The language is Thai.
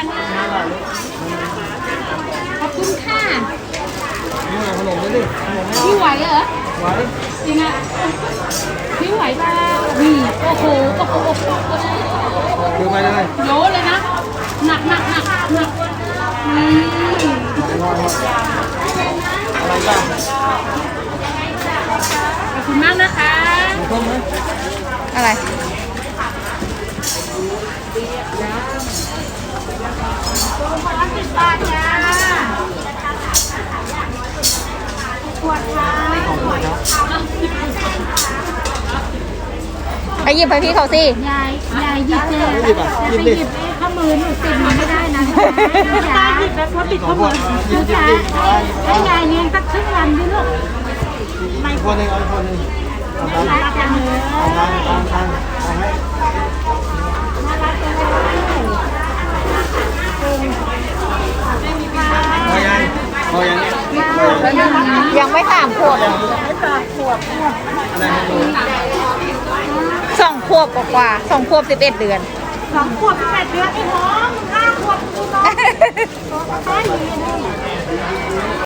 จังเลยขอบคุณค่ะนี่เอาขนมด้วยดิขนมไม่เอาพี่ไหวเหรอ ไว้จริงอะพี่ไหวเปล่านี่โอ้โหโอ้โหโอ้โหโอ้โหคือไปเลยโยเลยนะ หนักหนักหนักหนักอืมงอนอะไรบ้างขอบคุณมากนะคะมีเพิ่มไหมอะไร สิบบาทจ้าขวดค่ะ ของผมครับ ไปหยิบให้พี่เขาสิ ยายยายหยิบเลยไม่หยิบอะหยิบดิข้ามือหนูติดมันไม่ได้นะยายหยิบแล้วเขาติดของข้อพวมืกอหยิบหยิบจ๋าหยิบให้ยายเลี้ยงสักครึ่งวันดิลูกอีกคนหนึ่งเอาอีกคนหนึ่งเอาตังค์รักจังเลยเอาตังค์ตังค์ตังค์เอาให้พอยังพอยังเนี่ยพอยัง ยังไม่สามขวบอะไรให้ดูสองขวบกว่าๆสองขวบสิบเอ็ดเดือน สองขวบแปดเดือนไอ้หอมห้าขวบกูน้อง